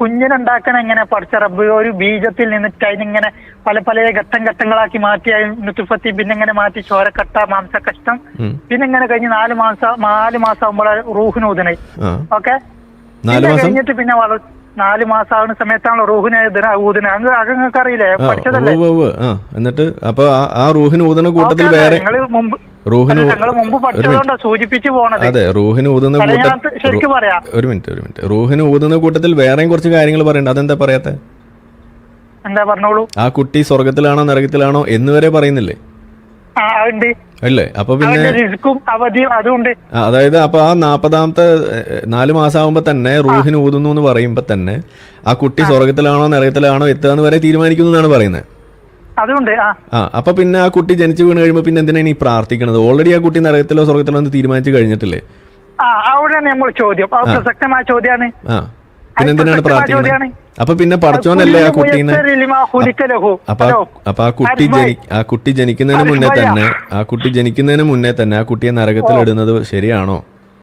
കുഞ്ഞിനുണ്ടാക്കണ എങ്ങനെ പഠിച്ച റബ്ബ് ഒരു ബീജത്തിൽ നിന്നിട്ട് അതിനിങ്ങനെ പല പല ഘട്ടം ഘട്ടങ്ങളാക്കി മാറ്റി നുത്തുഫത്തി പിന്നെ ഇങ്ങനെ മാറ്റി ചോരക്കട്ട മാംസക്കഷ്ടം. പിന്നെ ഇങ്ങനെ കഴിഞ്ഞ് നാല് മാസം നാല് മാസം ആകുമ്പോൾ റൂഹിന് ഊതണേ. ഓക്കെ? കഴിഞ്ഞിട്ട് പിന്നെ വള നാല് മാസം ആവുന്ന സമയത്താണ് റൂഹിന് ഊതന അങ്ങ് അങ്ങക്ക് അറിയില്ലേ? പഠിച്ചതല്ലേ. എന്നിട്ട് അപ്പൊ ആ- റൂഹിന് ഊതുന്ന കൂട്ടത്തിൽ വേറെ മുമ്പ് റൂഹിന് അതെ റൂഹിന് ഊതുന്ന ഒരു മിനിറ്റ് ഒരു മിനിറ്റ്. റൂഹിന് ഊതുന്ന കൂട്ടത്തിൽ വേറെയും കുറച്ച് കാര്യങ്ങൾ പറയണ്ട. അതെന്താ പറയാത്തെ? എന്താ പറഞ്ഞോളൂ? ആ കുട്ടി സ്വർഗത്തിലാണോ നരകത്തിലാണോ എന്ന് വരെ പറയുന്നില്ലേ? അല്ലേ അപ്പൊ പിന്നെ അതായത് അപ്പൊ ആ നാപ്പതാമത്തെ നാല് മാസമാകുമ്പോ തന്നെ റൂഹിന് ഊതുന്നു എന്ന് പറയുമ്പോ തന്നെ ആ കുട്ടി സ്വർഗത്തിലാണോ നരകത്തിലാണോ എത്തുക എന്ന് വരെ തീരുമാനിക്കുന്നു എന്നാണ് പറയുന്നത്. അതുണ്ട് ആ. അപ്പൊ പിന്നെ ആ കുട്ടി ജനിച്ചു വീണ് കഴിയുമ്പോ പിന്നെ എന്തിനാണ് ഈ പ്രാർത്ഥിക്കുന്നത് ഓൾറെഡി ആ കുട്ടി നരകത്തിലോ സ്വർഗത്തിലോ എന്ന് തീരുമാനിച്ചു കഴിഞ്ഞിട്ടില്ലേ? ആ അവിടെയാണ് നമ്മൾ ചോദ്യം. അത് പ്രസക്തമായ ചോദ്യമാണ് ആ. പിന്നെ എന്തിനാണ് പ്രാർത്ഥിക്കുന്നത്. അപ്പൊ പിന്നെ പഠിച്ചോന്നല്ലേ ആ കുട്ടീനെ? അപ്പൊ ആ- അപ്പൊ ആ കുട്ടി ജനി ആ കുട്ടി ജനിക്കുന്നതിന് മുന്നേ തന്നെ ആ കുട്ടി ജനിക്കുന്നതിന് മുന്നേ തന്നെ ആ കുട്ടിയെ നരകത്തിൽ ഇടുന്നത് ശരിയാണോ?